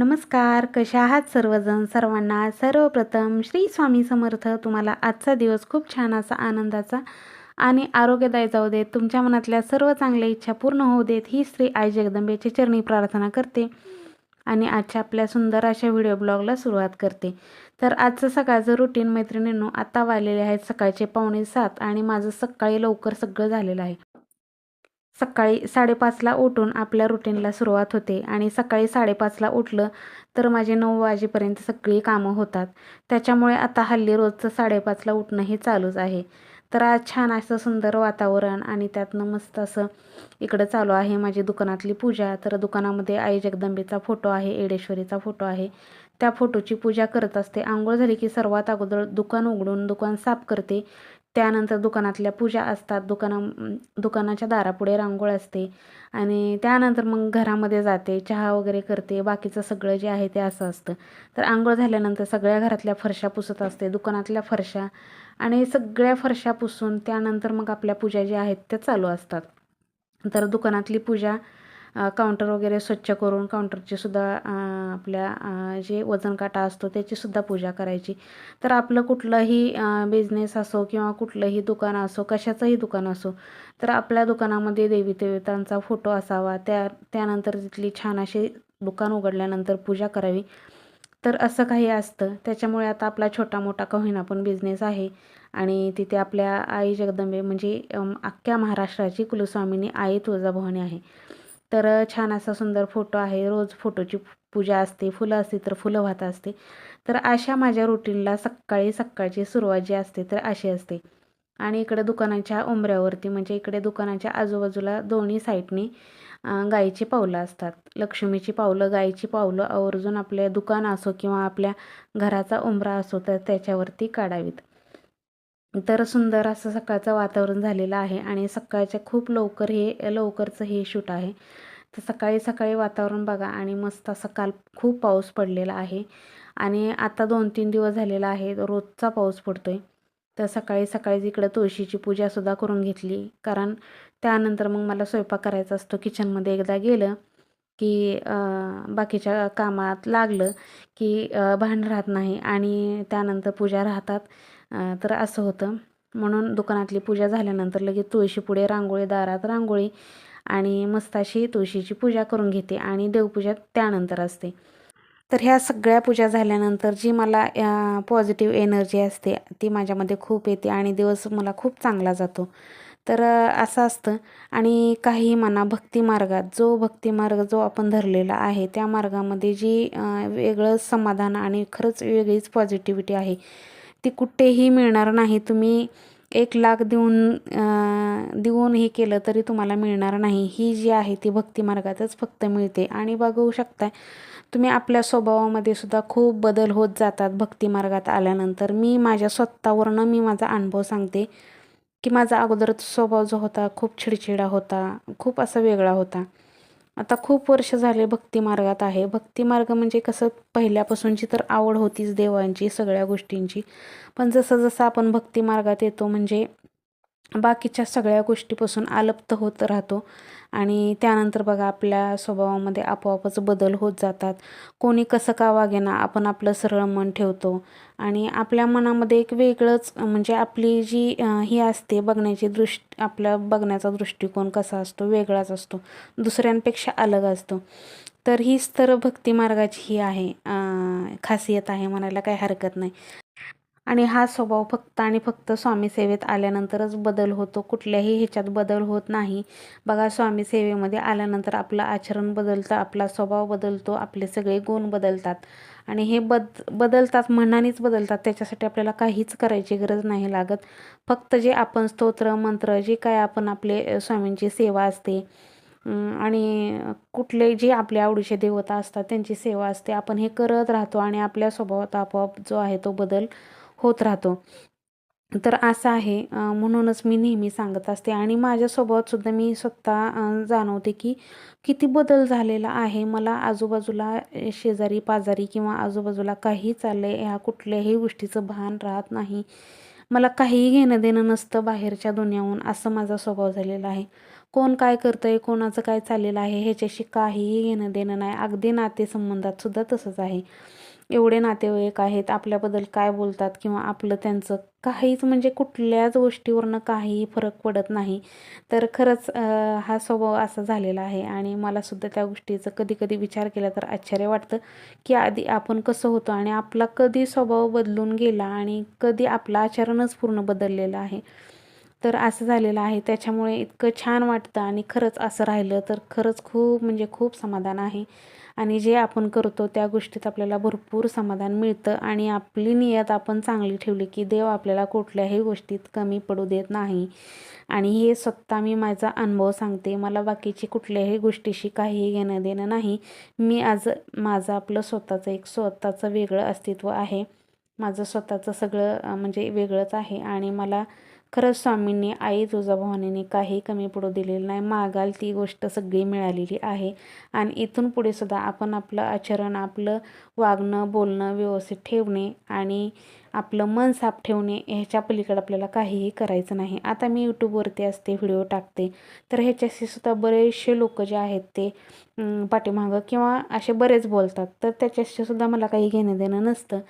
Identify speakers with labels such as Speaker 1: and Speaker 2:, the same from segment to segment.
Speaker 1: नमस्कार कशा आहात सर्वजण? सर्वांना सर्वप्रथम श्री स्वामी समर्थ. तुम्हाला आजचा दिवस खूप छान असा आनंदाचा आणि आरोग्यदायी जाऊ देत. तुमच्या मनातल्या सर्व चांगल्या इच्छा पूर्ण होऊ देत. ही श्री आई जगदंबेची चरणी प्रार्थना करते आणि आजच्या आपल्या सुंदर अशा व्हिडिओ ब्लॉगला सुरुवात करते. तर आजचं सकाळचं रुटीन मैत्रिणींनो आता वाढलेले आहेत सकाळचे पावणे सात आणि माझं सकाळी लवकर सगळं झालेलं आहे. सकाळी साडेपाचला उठून आपल्या रुटीनला सुरुवात होते आणि सकाळी साडेपाचला उठलं तर माझे नऊ वाजेपर्यंत सगळी कामं होतात. त्याच्यामुळे आता हल्ली रोजचं साडेपाचला उठणं हे चालूच आहे. तर आज छान असं सुंदर वातावरण आणि त्यातनं मस्त असं इकडं चालू आहे माझी दुकानातली पूजा. तर दुकानामध्ये आई जगदंबेचा फोटो आहे एडेश्वरीचा फोटो आहे. त्या फोटोची पूजा करत असते. आंघोळ झाली की सर्वात अगोदर दुकान उघडून दुकान साफ करते. त्यानंतर दुकानातल्या पूजा असतात. दुकाना दुकानाच्या दारापुढे रांगोळ असते. आणि त्यानंतर मग घरामध्ये जाते चहा वगैरे करते. बाकीचं सगळं जे आहे ते असं असतं. तर आंघोळ झाल्यानंतर सगळ्या घरातल्या फरशा पुसत असते दुकानातल्या फरशा. आणि सगळ्या फरशा पुसून त्यानंतर मग आपल्या पूजा ज्या आहेत त्या चालू असतात. तर दुकानातली पूजा काउंटर वगैरे स्वच्छ करून काउंटरची सुद्धा आपल्या जे वजन काटा असतो त्याचीसुद्धा पूजा करायची. तर आपलं कुठलंही बिझनेस असो किंवा कुठलंही दुकान असो कशाचंही दुकान असो तर आपल्या दुकानामध्ये देवी देवतांचा फोटो असावा. त्या त्यानंतर तिथली छान अशी दुकान उघडल्यानंतर पूजा करावी. तर असं काही असतं. त्याच्यामुळे आता आपला छोटा मोठा का होईना पण बिझनेस आहे. आणि तिथे आपल्या आई जगदंबे म्हणजे अख्ख्या महाराष्ट्राची कुलस्वामिनी आई तुळजाभवानी आहे. तर छान असा सुंदर फोटो आहे. रोज फोटोची पूजा असते फुलं असते तर फुलं वाहत असते. तर अशा माझ्या रुटीनला सकाळी सकाळची सुरुवात जी असते तर अशी असते. आणि इकडे दुकानाच्या उंबऱ्यावरती म्हणजे इकडे दुकानाच्या आजूबाजूला दोन्ही साईडने गाईची पावलं असतात. लक्ष्मीची पावलं गाईची पावलं आवर्जून आपल्या दुकान असो किंवा आपल्या घराचा उंबरा असो तर त्याच्यावरती काढावीत. तर सुंदर असं सकाळचं वातावरण झालेलं आहे आणि सकाळच्या खूप लवकर हे लवकरचं हे शूट आहे. तर सकाळी सकाळी वातावरण बघा आणि मस्त असं काल खूप पाऊस पडलेला आहे. आणि आता दोन तीन दिवस झालेला आहे रोजचा पाऊस पडतो आहे तर सकाळी सकाळी इकडं तुळशीची पूजासुद्धा करून घेतली कारण त्यानंतर मग मला स्वयंपाक करायचा असतो. किचनमध्ये एकदा गेलं की बाकीच्या कामात लागलं की भांड राहत नाही आणि त्यानंतर पूजा राहतात. तर असं होतं. म्हणून दुकानातली पूजा झाल्यानंतर लगेच तुळशीपुढे रांगोळी दारात रांगोळी आणि मस्त अशी तुळशीची पूजा करून घेते आणि देवपूजा त्यानंतर असते. तर ह्या सगळ्या पूजा झाल्यानंतर जी मला पॉझिटिव्ह एनर्जी असते ती माझ्यामध्ये खूप येते आणि दिवस मला खूप चांगला जातो. तर असं असतं. आणि काही म्हणा भक्तिमार्गात जो भक्तिमार्ग जो आपण धरलेला आहे त्या मार्गामध्ये जी वेगळं समाधान आणि खरंच वेगळीच पॉझिटिव्हिटी आहे ती कुठेही मिळणार नाही. तुम्ही एक लाख देऊन देऊन हे केलं तरी तुम्हाला मिळणार नाही. ही जी आहे ती भक्ती मार्गातच फक्त मिळते. आणि बघू शकताय तुम्ही आपल्या स्वभावामध्ये सुद्धा खूप बदल होत जातात भक्ती मार्गात आल्यानंतर. मी माझ्या स्वतःवरनं मी माझा अनुभव सांगते की माझा अगोदर स्वभाव जो होता खूप चिडचिडा होता खूप असा वेगळा होता. आता खूप वर्ष झाले भक्ती मार्गात आहे. भक्ती मार्ग म्हणजे कसं? पहिल्यापासूनची तर आवड होतीच देवांची सगळ्या गोष्टींची. पण जसं जसं आपण भक्ती मार्गात येतो म्हणजे बाकीच्या सगळ्या गोष्टीपासून आलप्त होत राहतो. आणि त्यानंतर बघा आपल्या स्वभावामध्ये आपोआपच बदल होत जातात. कोणी कसं का वागेना आपण आपलं सरळ मन ठेवतो. आणि आपल्या मनामध्ये एक वेगळंच म्हणजे आपली जी ही असते बघण्याची दृष्ट आपल्या बघण्याचा दृष्टिकोन कसा असतो वेगळाच असतो दुसऱ्यांपेक्षा अलग असतो. तर हीच तर भक्ती मार्गाची ही आहे खासियत आहे म्हणायला काही हरकत नाही. आणि हा स्वभाव फक्त आणि फक्त स्वामी सेवेत आल्यानंतरच बदल होतो. कुठल्याही ह्याच्यात बदल होत नाही. बघा स्वामी सेवेमध्ये आल्यानंतर आपलं आचरण बदलतं आपला स्वभाव बदलतो आपले सगळे गुण बदलतात. आणि हे बद बदलतात मनानेच बदलतात. त्याच्यासाठी आपल्याला काहीच करायची गरज नाही लागत. फक्त जे आपण स्तोत्र मंत्र जे काय आपण आपले स्वामींची सेवा असते आणि कुठले जे आपल्या आवडीचे देवता असतात त्यांची सेवा असते. आपण हे करत राहतो आणि आपल्या स्वभावात आपोआप जो आहे तो बदल होत राहतो. तर असं आहे म्हणूनच मी नेहमी सांगत असते आणि माझ्या स्वभावातसुद्धा मी स्वतः जाणवते की किती बदल झालेला आहे. मला आजूबाजूला शेजारी पाजारी किंवा आजूबाजूला काही चाललं आहे ह्या कुठल्याही गोष्टीचं भान राहत नाही. मला काहीही घेणं देणं नसतं बाहेरच्या दुनियाहून असं माझा स्वभाव झालेला आहे. कोण काय करतं आहे कोणाचं काय चाललेलं आहे ह्याच्याशी काहीही घेणं देणं नाही. अगदी नातेसंबंधातसुद्धा तसंच आहे. एवढे नातेवाईक आहेत आपल्याबद्दल काय बोलतात किंवा आपलं त्यांचं काहीच म्हणजे कुठल्याच गोष्टीवरनं काहीही फरक पडत नाही. तर खरंच हा स्वभाव असा झालेला आहे आणि मलासुद्धा त्या गोष्टीचा कधी कधी विचार केला तर आश्चर्य वाटतं की आधी आपण कसं होतो आणि आपला कधी स्वभाव बदलून गेला आणि कधी आपलं आचरणच पूर्ण बदललेलं आहे. तर असं झालेलं आहे. त्याच्यामुळे इतकं छान वाटतं आणि खरंच असं राहिलं तर खरंच खूप म्हणजे खूप समाधान आहे. आणि जे आपण करतो त्या गोष्टीत आपल्याला भरपूर समाधान मिळतं आणि आपली नियत आपण चांगली ठेवली की देव आपल्याला कुठल्याही गोष्टीत कमी पडू देत नाही. आणि हे स्वतः मी माझा अनुभव सांगते. मला बाकीची कुठल्याही गोष्टीशी काहीही घेणं देणं नाही. मी आज माझं आपलं स्वतःचं एक स्वतःचं वेगळं अस्तित्व आहे. माझं स्वतःचं सगळं म्हणजे वेगळंच आहे आणि मला खरंच स्वामींनी आई तुळजाभवानीने काही कमी पडू दिलेलं नाही. मागाल ती गोष्ट सगळी मिळालेली आहे. आणि इथून पुढे सुद्धा आपण आपलं आचरण आपलं वागणं बोलणं व्यवस्थित ठेवणे आणि आपलं मन साफ ठेवणे ह्याच्या पलीकडे आपल्याला काहीही करायचं नाही. आता मी यूट्यूबवरती असते व्हिडिओ टाकते. तर ह्याच्याशी सुद्धा बरेचसे लोक जे आहेत ते पाठीमागं किंवा असे बरेच बोलतात. तर त्याच्याशी सुद्धा मला काही घेणं देणं नसतं.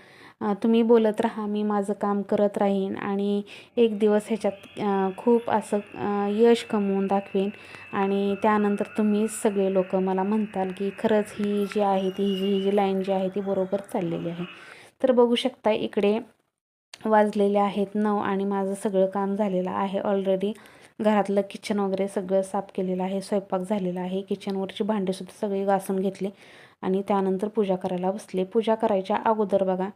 Speaker 1: तुम्ही बोलत राहा मी माझं काम करत राहीन आणि एक दिवस ह्याच्यात खूप असं यश कमवून दाखवेन. आणि त्यानंतर तुम्ही सगळे लोक मला म्हणताल की खरंच ही जी आहे ती ही जी जी लाईन जी आहे ती बरोबर चाललेली आहे. तर बघू शकता इकडे वाजलेले आहेत नऊ आणि माझं सगळं काम झालेलं आहे ऑलरेडी घरातलं किचन वगैरे सगळं साफ केलेलं आहे स्वयंपाक झालेला आहे. किचनवरची भांडेसुद्धा सगळी घासून घेतले आणि त्यानंतर पूजा करायला बसले. पूजा करायच्या अगोदर बघा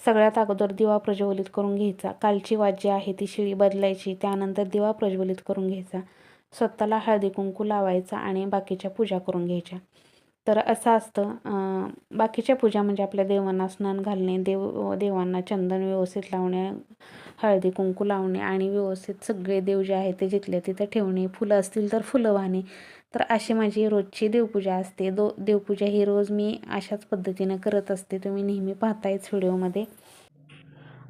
Speaker 1: सगळ्यात अगोदर दिवा प्रज्वलित करून घ्यायचा. कालची वाज जी आहे ती शिळी बदलायची त्यानंतर दिवा प्रज्वलित करून घ्यायचा. स्वतःला हळदी कुंकू लावायचा आणि बाकीच्या पूजा करून घ्यायच्या. तर असं असतं बाकीच्या पूजा म्हणजे आपल्या देवांना स्नान घालणे देव देवांना चंदन व्यवस्थित लावणे हळदी कुंकू लावणे आणि व्यवस्थित सगळे देव जे आहे ते जिथले तिथे ठेवणे. फुलं असतील तर फुलं वाहणे तर अशी माझी रोजची देवपूजा असते. दो देवपूजा ही रोज मी अशाच पद्धतीनं करत असते. तुम्ही नेहमी पाहतायच व्हिडिओमध्ये.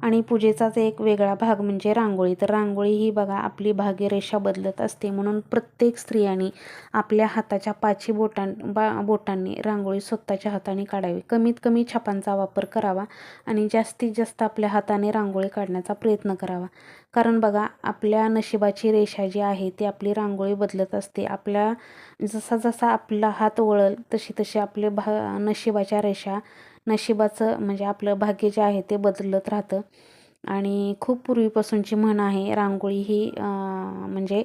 Speaker 1: आणि पूजेचाच एक वेगळा भाग म्हणजे रांगोळी. तर रांगोळी ही बघा आपली भाग्यरेषा बदलत असते. म्हणून प्रत्येक स्त्रियांनी आपल्या हाताच्या पाची बोटां बा बोटांनी रांगोळी स्वतःच्या हाताने काढावी. कमीत कमी छापांचा वापर करावा आणि जास्तीत जास्त आपल्या हाताने रांगोळी काढण्याचा प्रयत्न करावा. कारण बघा आपल्या नशिबाची रेषा जी आहे ती आपली रांगोळी बदलत असते. आपल्या जसा जसा आपला हात वळल तशी तशी आपले भा नशिबाच्या रेषा नशिबाचं म्हणजे आपलं भाग्य जे आहे ते बदलत राहतं. आणि खूप पूर्वीपासूनची म्हण आहे रांगोळी ही म्हणजे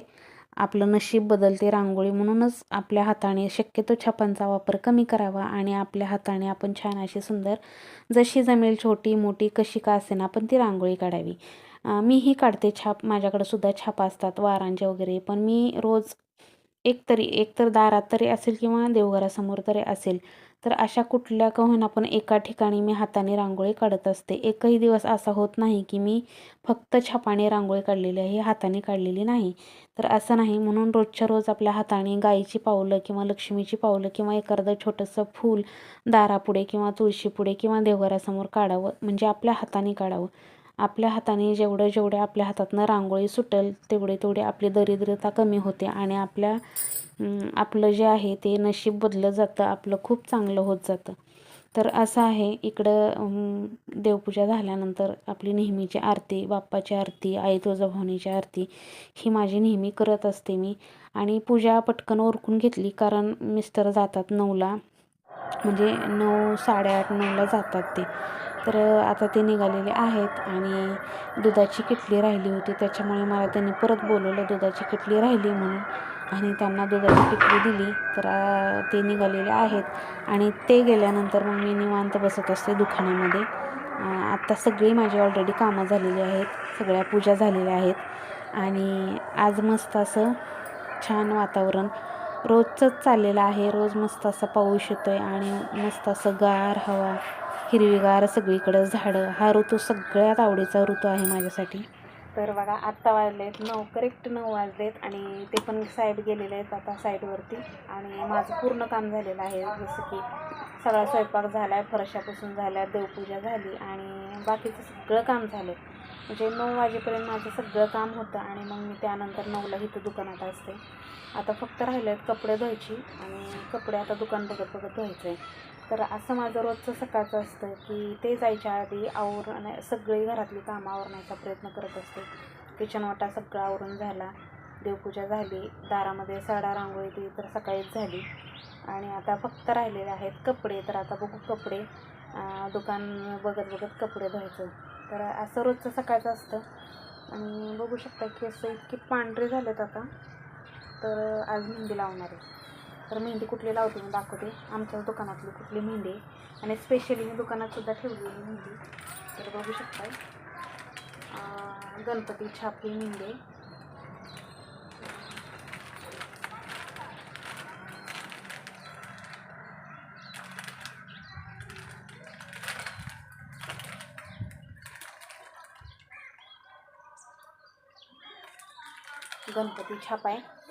Speaker 1: आपलं नशीब बदलते रांगोळी म्हणूनच आपल्या हाताने शक्यतो छापांचा वापर कमी करावा आणि आपल्या हाताने आपण छान अशी सुंदर जशी जमेल छोटी मोठी कशी का असेना आपण ती रांगोळी काढावी. मीही काढते छाप माझ्याकडे सुद्धा छाप असतात वारांचे वगैरे पण मी रोज एक तरी एक तर दारात तरी असेल किंवा देवघरासमोर तरी असेल तर अशा कुठल्या का होईना पण एका ठिकाणी मी हाताने रांगोळी काढत असते. एकही दिवस असा होत नाही की मी फक्त छापाने रांगोळी काढलेली आहे हाताने काढलेली नाही. तर असं नाही म्हणून रोजच्या रोज आपल्या हाताने गाईची पावलं किंवा लक्ष्मीची पावलं किंवा एखादं छोटंसं फूल दारापुढे किंवा तुळशीपुढे किंवा देवघरासमोर काढावं म्हणजे आपल्या हाताने काढावं. आपल्या हाताने जेवढं जेवढे आपल्या हातातनं रांगोळी सुटेल तेवढे तेवढे आपली दरिद्रता कमी होते आणि आपल्या आपलं जे आहे ते नशीब बदलं जातं आपलं खूप चांगलं होत जातं. तर असं आहे इकडं देवपूजा झाल्यानंतर आपली नेहमीची आरती बाप्पाची आरती आई तुळजाभवानीची आरती ही माझी नेहमी करत असते मी. आणि पूजा पटकन ओरकून घेतली कारण मिस्टर जातात नऊला म्हणजे नऊ साडेआठ नऊला जातात ते. तर आता ते निघालेले आहेत आणि दुधाची किटली राहिली होती. त्याच्यामुळे मला त्यांनी परत बोलवलं दुधाची किटली राहिली म्हणून आणि त्यांना दुधाची किटली दिली. तर ते निघालेले आहेत आणि ते गेल्यानंतर मग मी निवांत बसत असते दुकानामध्ये. आत्ता सगळी माझी ऑलरेडी कामं झालेली आहेत. सगळ्या पूजा झालेल्या आहेत. आणि आज मस्त असं छान वातावरण. रोजचंच चाललेलं आहे. रोज मस्त असं पाऊस येतो आहे आणि मस्त असं गार हवा. हिरवीगार सगळीकडं झाडं. हा ऋतू सगळ्यात आवडीचा ऋतू आहे माझ्यासाठी. तर बघा आत्ता वाजलेत नऊ करेक्ट नऊ वाजलेत आणि ते पण साईड गेलेले आहेत आता साईडवरती. आणि माझं पूर्ण काम झालेलं आहे. जसं की सगळा स्वयंपाक झाला आहे फरशापासून झाल्या देवपूजा झाली आणि बाकीचं सगळं काम झालं म्हणजे नऊ वाजेपर्यंत माझं सगळं काम होतं आणि मग मी त्यानंतर नऊला इथं दुकानात असते. आता फक्त राहिले आहेत कपडे धुवायची आणि कपडे आता दुकान बघत बघत धुवायचं आहे तर असं माझं रोजचं सकाळचं असतं की ते जायच्या आधी आवरण सगळी घरातली कामं आवरण्याचा प्रयत्न करत असते. किचन वाटा सगळं आवरून झाला देवपूजा झाली दारामध्ये सडा रांगोळी ती तर सकाळीच झाली. आणि आता फक्त राहिलेले आहेत कपडे तर आता बघू कपडे दुकान बघत बघत कपडे धुवायचं. तर असं रोजचं सकाळचं असतं. आणि बघू शकता की असं इतके पांढरे झालेत आता तर आज मेहंदी लावणार आहे. तर मेहंदी कुठली लावते मी दाखवते. आमच्याच दुकानातली कुठली मेहंदी आहे. आणि स्पेशली मी दुकानात सुद्धा ठेवलेली मेहंदी. तर बघू शकताय. गणपती छापली मेहंदी आहे. गणपती छाप आहे.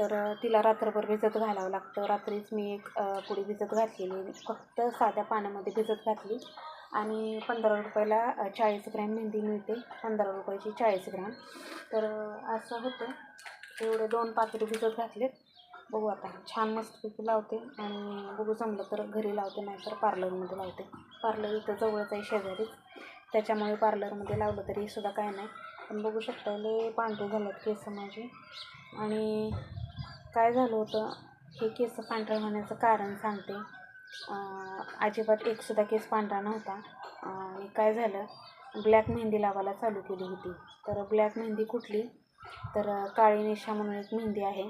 Speaker 1: तर तिला रात्रभर भिजत घालावं लागतं. रात्रीच मी एक पुडी भिजत घातलेली. फक्त साध्या पाण्यामध्ये भिजत घातली. आणि पंधरा रुपयाला चाळीस ग्रॅम मेहंदी मिळते. पंधरा रुपयाची चाळीस ग्रॅम. तर असं होतं. एवढे दोन पाकिट भिजत घातलेत. बघू आता. छान मस्तपैकी लावते. आणि बघू जमलं तर घरी लावते नाहीतर पार्लरमध्ये लावते. पार्लर इथं जवळच आहे शेजारीच. त्याच्यामुळे पार्लरमध्ये लावलं तरी सुद्धा काय नाही. पण बघू शकता लय पांढरे झालेत केस माझे. आणि काय झालं होतं? हे केस पांढरे होण्याचं कारण सांगते. अजिबात एकसुद्धा केस पांढरा नव्हता. आणि काय झालं? ब्लॅक मेहंदी लावायला चालू केली होती. तर ब्लॅक मेहंदी कुठली? तर काळी निशा म्हणून एक मेहंदी आहे.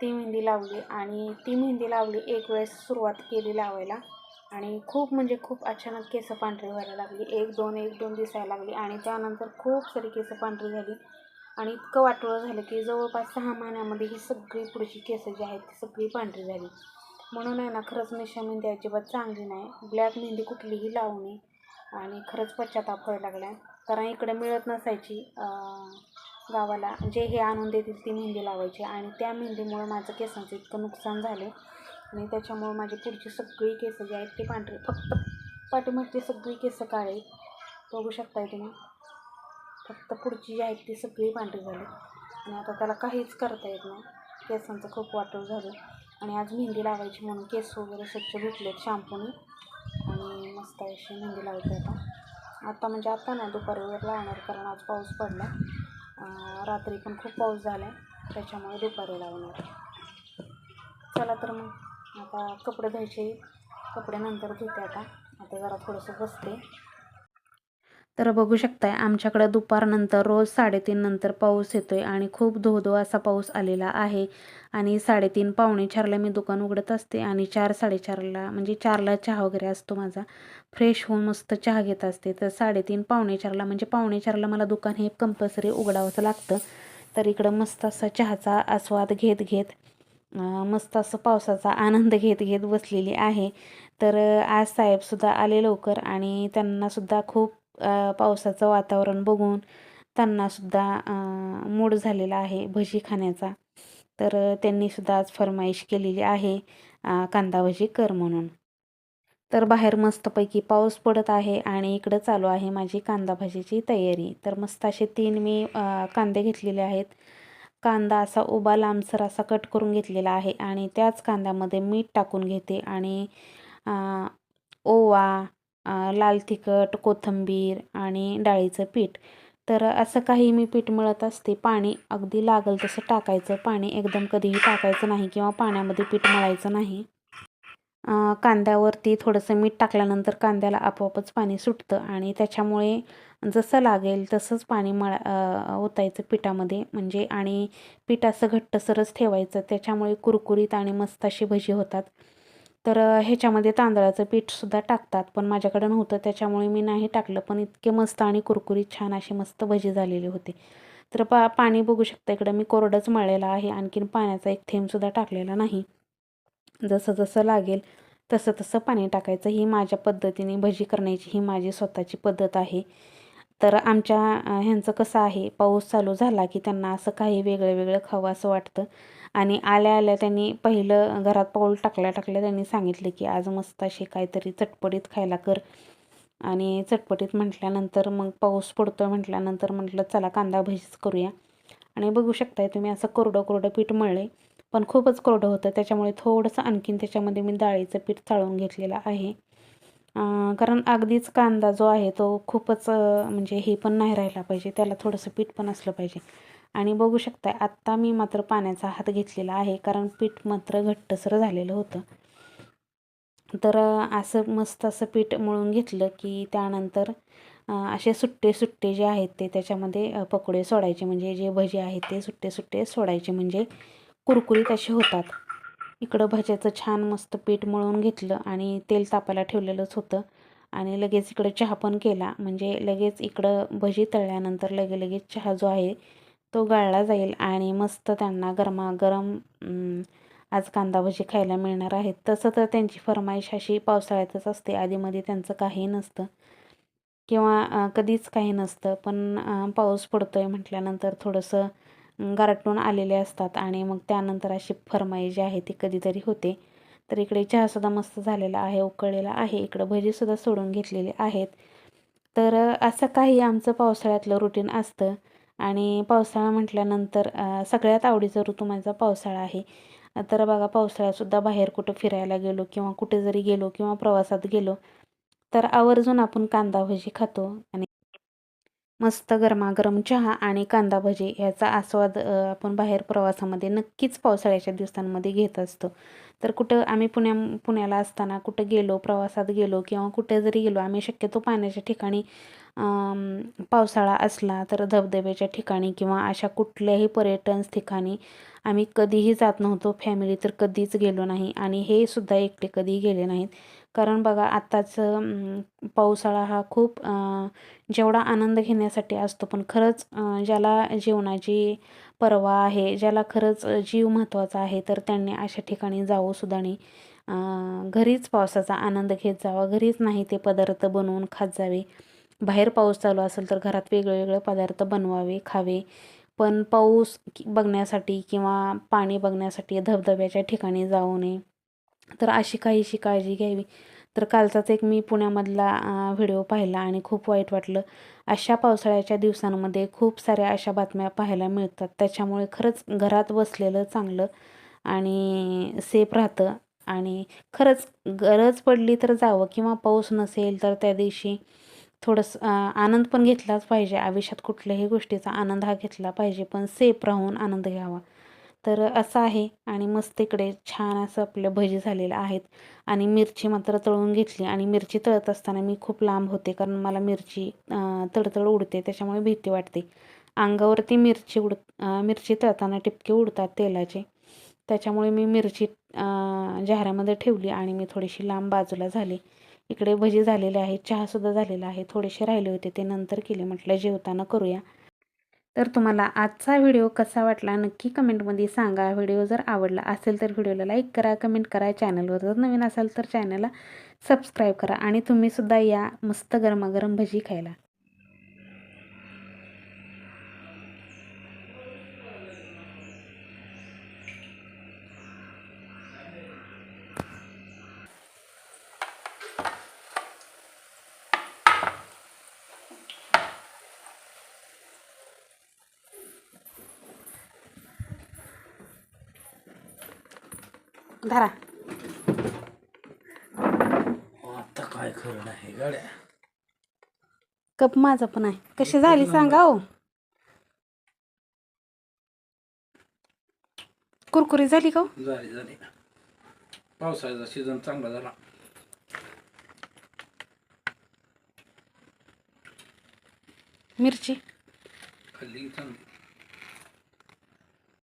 Speaker 1: ती मेहंदी लावली आणि ती मेहंदी लावली एक वेळेस सुरुवात केली लावायला. आणि खूप म्हणजे खूप अचानक केस पांढरी व्हायला लागली. एक दोन एक दोन दिसायला लागली. आणि त्यानंतर खूप सारी केस पांढरी झाली. आणि इतकं वाटोळं झालं की जवळपास सहा महिन्यामध्ये ही सगळी पुढची केस जी आहेत ती सगळी पांढरी झाली. म्हणून आहे ना खरंच मिशा मेहंदी अजिबात चांगली नाही. ब्लॅक मेहंदी कुठलीही लावू नये. आणि खरंच पश्चाताप व्हायला लागला कारण इकडे मिळत नसायची गावाला. जे हे आणून देतील ती मेहंदी लावायची. आणि त्या मेहंदीमुळं माझं केसांचं इतकं नुकसान झाले आणि त्याच्यामुळं माझी पुढची सगळी केस जी आहेत ती पांढरी. फक्त पाठीमागची सगळी केसं काळे बघू शकताय तुम्ही. फक्त पुढची जी आहेत ती सगळी पांढरी झाली. आणि आता त्याला काहीच करता येत नाही. केसांचं खूप वाटोळ झालं. आणि आज मेहंदी लावायची म्हणून केस वगैरे स्वच्छ धुतलेत शॅम्पूने आणि मस्त अशी मेहंदी लावते आता. आता म्हणजे आता नाही दुपारी वगैरे लावणार कारण आज पाऊस पडला. रात्री पण खूप पाऊस झाला आहे त्याच्यामुळे दुपारी लावणार. चला तर मग आता कपडे धुवायचे. कपडे नंतर धुते आता. आता जरा थोडंसं बसते. तर बघू शकताय आमच्याकडं दुपारनंतर रोज साडेतीन नंतर पाऊस आहे आणि खूप धो धो असा पाऊस आलेला आहे. आणि साडेतीन पावणे चारला मी दुकान उघडत असते आणि चार साडेचारला म्हणजे चारला चहा वगैरे असतो माझा. फ्रेश होऊन मस्त चहा घेत असते. तर साडेतीन पावणे चारला म्हणजे पावणे चारला मला दुकान हे कंपल्सरी उघडावंच लागतं. तर इकडं मस्त असा चहाचा आस्वाद घेत घेत मस्त असं पावसाचा आनंद घेत घेत बसलेली आहे. तर आज साहेबसुद्धा आले लवकर आणि त्यांनासुद्धा खूप पावसाचं वातावरण बघून त्यांनासुद्धा मूड झालेला आहे भजी खाण्याचा. तर त्यांनीसुद्धा आज फरमाईश केलेली आहे कांदा भजी कर म्हणून. तर बाहेर मस्तपैकी पाऊस पडत आहे आणि इकडं चालू आहे माझी कांदा भाजीची तयारी. तर मस्त असे तीन मी कांदे घेतलेले आहेत. कांदा असा उभा लांबसर असा कट करून घेतलेला आहे आणि त्याच कांद्यामध्ये मीठ टाकून घेते आणि ओवा लाल तिखट कोथिंबीर आणि डाळीचं पीठ. तर असं काही मी पीठ मिळत असते पाणी अगदी लागल तसं टाकायचं. पाणी एकदम कधीही टाकायचं नाही किंवा पाण्यामध्ये पीठ मळायचं नाही. कांद्यावरती थोडंसं मीठ टाकल्यानंतर कांद्याला आपोआपच पाणी सुटतं आणि त्याच्यामुळे जसं लागेल तसंच पाणी मळा ओतायचं पिठामध्ये. म्हणजे आणि पीठ असं घट्टसरच ठेवायचं त्याच्यामुळे कुरकुरीत आणि मस्त अशी भजी होतात. तर ह्याच्यामध्ये तांदळाचं पीठसुद्धा टाकतात पण माझ्याकडं नव्हतं त्याच्यामुळे मी नाही टाकलं. पण इतके मस्त आणि कुरकुरीत छान अशी मस्त भजी झालेली होती. तर पा पाणी बघू शकता इकडं मी कोरडंच मळलेलं आहे. आणखीन पाण्याचा एक थेंबसुद्धा टाकलेला नाही. जसं जसं लागेल तसं तसं पाणी टाकायचं. ही माझ्या पद्धतीने भजी करण्याची ही माझी स्वतःची पद्धत आहे. तर आमच्या ह्यांचं कसं आहे पाऊस चालू झाला की त्यांना असं काही वेगळं वेगळं खावं असं वाटतं. आणि आल्या आल्या त्यांनी पहिलं घरात पाऊल टाकल्या टाकल्या त्यांनी सांगितलं की आज मस्त अशी काहीतरी चटपटीत खायला कर. आणि चटपटीत म्हटल्यानंतर मग पाऊस पडतोय म्हटल्यानंतर म्हटलं चला कांदा भजीच करूया. आणि बघू शकताय तुम्ही असं कोरडं कोरडं पीठ मळले पण खूपच कोरडं होतं. त्याच्यामुळे थोडंसं आणखीन त्याच्यामध्ये मी डाळीचं पीठ चाळून घेतलेलं आहे. कारण अगदीच कांदा जो आहे तो खूपच म्हणजे हे पण नाही राहिला पाहिजे. त्याला थोडंसं पीठ पण असलं पाहिजे. आणि बघू शकताय आत्ता मी मात्र पाण्याचा हात घेतलेला आहे कारण पीठ मात्र घट्टसर झालेलं होतं. तर असं मस्त असं पीठ मळून घेतलं की त्यानंतर असे सुट्टे सुट्टे जे आहेत ते त्याच्यामध्ये पकोडे सोडायचे. म्हणजे जे भजे आहेत ते सुट्टे सुट्टे सोडायचे. म्हणजे कुरकुरीत असे होतात. इकडं भज्याचं छान मस्त पीठ मळून घेतलं आणि तेल तापायला ठेवलेलंच होतं. आणि लगेच इकडं चहा पण केला. म्हणजे लगेच इकडं भजी तळल्यानंतर लगे लगेच चहा जो आहे तो गाळला जाईल आणि मस्त त्यांना गरमागरम आज कांदा भजी खायला मिळणार आहेत. तसं तर त्यांची फरमाईश अशी पावसाळ्यातच असते. आधीमध्ये त्यांचं काही नसतं किंवा कधीच काही नसतं. पण पाऊस पाऊस पडतोय म्हटल्यानंतर थोडंसं गारटून आलेले असतात आणि मग त्यानंतर अशी फरमाई जी आहे ती कधीतरी होते. तर इकडे चहासुद्धा मस्त झालेला आहे उकळलेला आहे. इकडं भजीसुद्धा सोडून घेतलेले आहेत. तर असं काही आमचं पावसाळ्यातलं रुटीन असतं. आणि पावसाळा म्हटल्यानंतर सगळ्यात आवडीचा ऋतू माझा पावसाळा आहे. तर बघा पावसाळ्यातसुद्धा बाहेर कुठं फिरायला गेलो किंवा कुठे जरी गेलो किंवा प्रवासात गेलो तर आवर्जून आपण कांदा भजी खातो आणि मस्त गरमागरम चहा आणि कांदा भजी याचा आस्वाद आपण बाहेर प्रवासामध्ये नक्कीच पावसाळ्याच्या दिवसांमध्ये घेत असतो. तर कुठं आम्ही पुण्या पुण्याला असताना कुठं गेलो प्रवासात गेलो किंवा कुठे जरी गेलो आम्ही शक्यतो पाण्याच्या ठिकाणी पावसाळा असला तर धबधब्याच्या ठिकाणी किंवा अशा कुठल्याही पर्यटन ठिकाणी आम्ही कधीही जात नव्हतो फॅमिली तर कधीच गेलो नाही आणि हे सुद्धा एकटे कधीही गेले नाहीत. कारण बघा आत्ताच पावसाळा हा खूप जेवढा आनंद घेण्यासाठी असतो पण खरंच ज्याला जीवनाची पर्वा आहे ज्याला खरंच जीव महत्त्वाचा आहे तर त्यांनी अशा ठिकाणी जावं सुद्धा नाही घरीच पावसाचा आनंद घेत जावा घरीच नाही ते पदार्थ बनवून खात जावे. बाहेर पाऊस चालू असेल तर घरात वेगळेवेगळे पदार्थ बनवावे खावे. पण पाऊस बघण्यासाठी किंवा पाणी बघण्यासाठी धबधब्याच्या ठिकाणी जाऊ नये. तर अशी काहीशी काळजी घ्यावी. तर कालचाच एक मी पुण्यामधला व्हिडिओ पाहिला आणि खूप वाईट वाटलं. अशा पावसाळ्याच्या दिवसांमध्ये खूप साऱ्या अशा बातम्या पाहायला मिळतात. त्याच्यामुळे खरंच घरात बसलेलं चांगलं आणि सेफ राहतं. आणि खरंच गरज पडली तर जावं किंवा पाऊस नसेल तर त्या दिवशी थोडंसं आनंद पण घेतलाच पाहिजे. आयुष्यात कुठल्याही गोष्टीचा आनंद हा घेतला पाहिजे पण सेफ राहून आनंद घ्यावा. तर असं आहे आणि मस्त इकडे छान असं आपलं भजी झालेलं आहेत आणि मिरची मात्र तळून घेतली आणि मिरची तळत असताना मी खूप लांब होते कारण मला मिरची तळतळ तडतड उडते त्याच्यामुळे भीती वाटते. अंगावरती मिरची उड मिरची तळताना टिपके उडतात तेलाचे. त्याच्यामुळे मी मिरची अं, ठेवली आणि मी थोडीशी लांब बाजूला झाली. इकडे भजी झालेले आहेत चहासुद्धा झालेला आहे. थोडेसे राहिले होते ते नंतर केले. म्हटलं जेवताना करूया. तर तुम्हाला आजचा व्हिडिओ कसा वाटला नक्की कमेंटमध्ये सांगा. व्हिडिओ जर आवडला असेल तर व्हिडिओला लाईक करा कमेंट करा. चॅनलवर जर नवीन असाल तर चॅनलला सबस्क्राईब करा. आणि तुम्हीसुद्धा या मस्त गरमागरम भजी खायला. धरा.
Speaker 2: आता काय खरं नाही गाड्या.
Speaker 1: कप माझा पण आहे. कशी झाली सांगा हो. कुरकुरी झाली का हो?
Speaker 2: झाली झाली. पावसाळ्याचा सीझन चांगला झाला.
Speaker 1: मिरची?
Speaker 2: खाल्ली की चांगली.